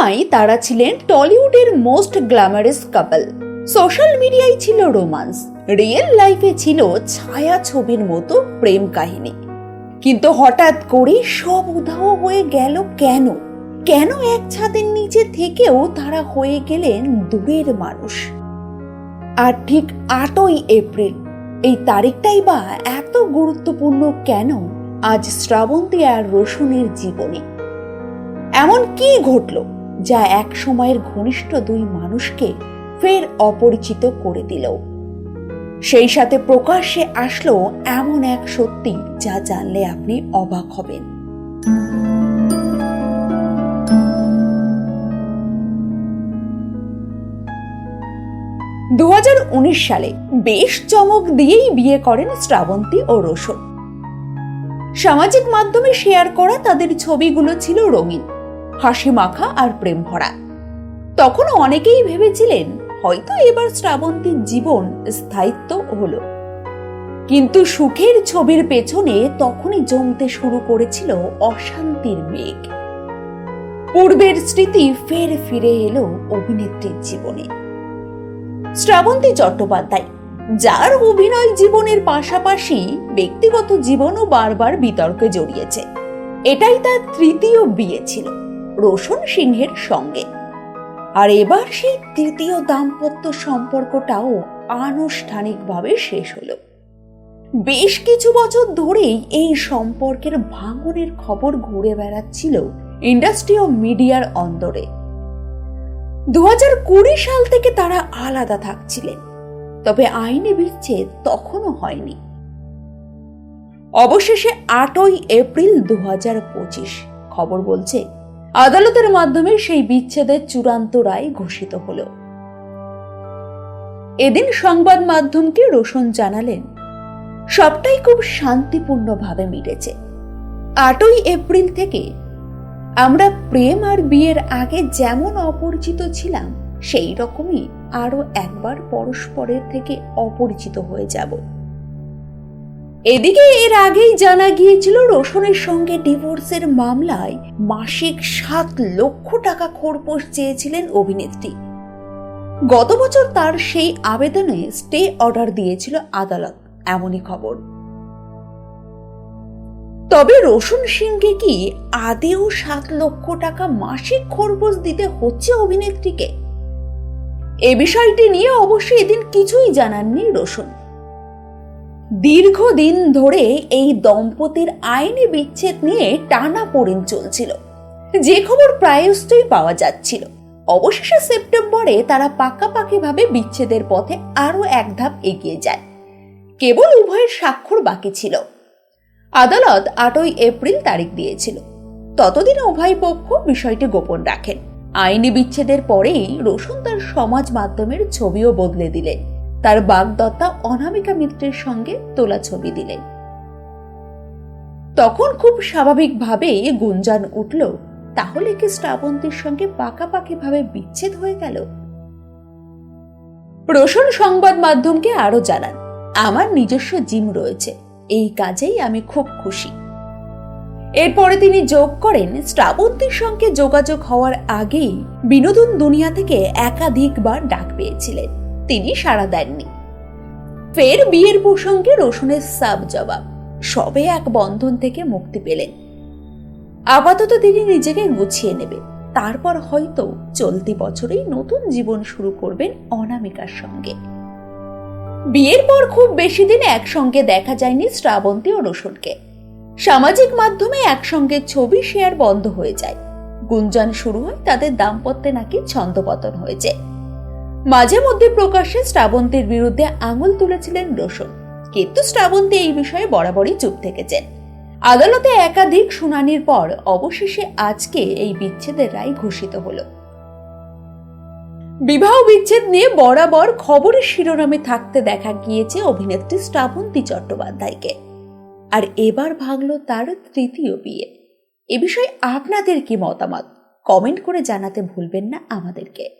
সময় তারা ছিলেন টলিউডের মোস্ট গ্ল্যামারাস কাপল। সোশ্যাল মিডিয়ায় ছিল রোমান্স। রিয়েল লাইফে ছিল ছায়া ছবির মতো প্রেম কাহিনী। কিন্তু হঠাৎ করে সব উধাও হয়ে গেল কেন? কেন এক ছাদের নিচে থেকেও তারা হয়ে গেলেন দূরের মানুষ? আর ঠিক আটই এপ্রিল, এই তারিখটাই বা এত গুরুত্বপূর্ণ কেন আজ শ্রাবন্তী আর রসুনের জীবনে? এমন কি ঘটল? যা এক সময়ের ঘনিষ্ঠ দুই মানুষকে ফের অপরিচিত করে দিল। সেই সাথে প্রকাশ্যে আসলো এমন এক সত্যি যা জানলে আপনি অবাক হবেন। দু হাজার উনিশ সালে বেশ চমক দিয়েই বিয়ে করেন শ্রাবন্তী ও রোশন। সামাজিক মাধ্যমে শেয়ার করা তাদের ছবিগুলো ছিল রঙিন। হাসি মাখা আর প্রেম ভরা তখন অনেকেই ভেবেছিলেন, হয়তো এবার শ্রাবন্তীর জীবন স্থায়িত্ব হলো। কিন্তু সুখের ছবির পেছনে তখনই জমতে শুরু করেছিল অশান্তির মেঘ। পূর্বের স্মৃতি ফের ফিরে এলো অভিনেত্রীর জীবনে। শ্রাবন্তী চট্টোপাধ্যায়, যার অভিনয় জীবনের পাশাপাশি ব্যক্তিগত জীবনও বারবার বিতর্কে জড়িয়েছে। এটাই তার তৃতীয় বিয়ে ছিল। রোশন সিংহের সঙ্গে। আর এবার সেই তৃতীয় দাম্পত্য সম্পর্কটাও আনুষ্ঠানিকভাবে শেষ হলো। বেশ কিছু বছর ধরেই এই সম্পর্কের ভাঙনের খবর ঘুরে বেড়াচ্ছিল ইন্ডাস্ট্রি ও মিডিয়ার অন্দরে। দু কুড়ি সাল থেকে তারা আলাদা থাকছিলেন, তবে আইনি বিচ্ছেদ তখনও হয়নি। অবশেষে আটই এপ্রিল দু খবর বলছে আদালতের মাধ্যমে সেই বিচ্ছেদের চূড়ান্ত রায় ঘোষিত হল। এদিন সংবাদ মাধ্যমকে রোশন জানালেন, সবটাই খুব শান্তিপূর্ণভাবে মিটেছে। আটই এপ্রিল থেকে আমরা প্রেম আর বিয়ের আগে যেমন অপরিচিত ছিলাম, সেই রকমই আরও একবার পরস্পরের থেকে অপরিচিত হয়ে যাব। এদিকে এর আগেই জানা গিয়েছিল, রোশনের সঙ্গে ডিভোর্সের মামলায় মাসিক সাত লক্ষ টাকা খোরপোশ চেয়েছিলেন অভিনেত্রী। গত বছর তার সেই আবেদনে স্টে অর্ডার দিয়েছিল আদালত, এমনই খবর। তবে রোশন সিংকে কি আদেও সাত লক্ষ টাকা মাসিক খরচ দিতে হচ্ছে অভিনেত্রীকে? এ বিষয়টি নিয়ে অবশ্যই এদিন কিছুই জানাননি রোশন। দীর্ঘদিন ধরে এই দম্পতির আইনি বিচ্ছেদ নিয়ে টানা পড়েন চলছিল। যে খবর প্রায়শই পাওয়া যাচ্ছিল। অবশেষে সেপ্টেম্বরে তারা পাকাপাকিভাবে বিচ্ছেদের পথে আরও এক ধাপ এগিয়ে যায়। কেবল উভয়ের স্বাক্ষর বাকি ছিল। আদালত আটই এপ্রিল তারিখ দিয়েছিল। ততদিন উভয় পক্ষ বিষয়টি গোপন রাখেন। আইনি বিচ্ছেদের পরেই রোশন তার সমাজ মাধ্যমের ছবিও বদলে দিলেন। তার বাগদত্তা অনামিকা মিত্রের সঙ্গে তোলা ছবি দিলেন তখন খুব স্বাভাবিকভাবে গুঞ্জান উঠল, তাহলে কি শ্রাবন্তীর সঙ্গে পাকাপাকি ভাবে বিচ্ছেদ হয়ে গেল? রোশন সংবাদ মাধ্যমকে আরও জানান, আমার নিজস্ব জিম রয়েছে, এই কাজেই আমি খুব খুশি। এরপরে তিনি যোগ করেন, শ্রাবন্তীর সঙ্গে যোগাযোগ হওয়ার আগেই বিনোদন দুনিয়া থেকে একাধিকবার ডাক পেয়েছিলেন। তিনি সাড়া দেননি। ফের বিয়ের প্রসঙ্গে রোশনের সাব জবাব, সবে এক বন্ধন থেকে মুক্তি পেলেন। আপাতত তিনি নিজেকে গুছিয়ে নেবে তারপর হয়তো চলতি বছরেই নতুন জীবন শুরু করবেন অনামিকার সঙ্গে। বিয়ের পর খুব বেশি দিন একসঙ্গে দেখা যায়নি শ্রাবন্তী ও রসুনকে সামাজিক মাধ্যমে একসঙ্গে ছবি শেয়ার বন্ধ হয়ে যায়। গুঞ্জন শুরু হয় তাদের দাম্পত্যে নাকি ছন্দপতন হয়েছে। মাঝে মধ্যে প্রকাশ্যে শ্রাবন্তীর বিরুদ্ধে আঙুল তুলেছিলেন রোশন। কিন্তু শ্রাবন্তী এই বিষয়ে বরাবরই চুপ থেকেছেন। আদালতে একাধিক শুনানির পর অবশেষে আজকে এই বিচ্ছেদের রায় ঘোষিত হলো। বিবাহ বিচ্ছেদ নিয়ে বরাবর খবরের শিরোনামে থাকতে দেখা গিয়েছে অভিনেত্রী শ্রাবন্তী চট্টোপাধ্যায়কে। আর এবার ভাঙল তার তৃতীয় বিয়ে। এ বিষয়ে আপনাদের কি মতামত? কমেন্ট করে জানাতে ভুলবেন না আমাদেরকে।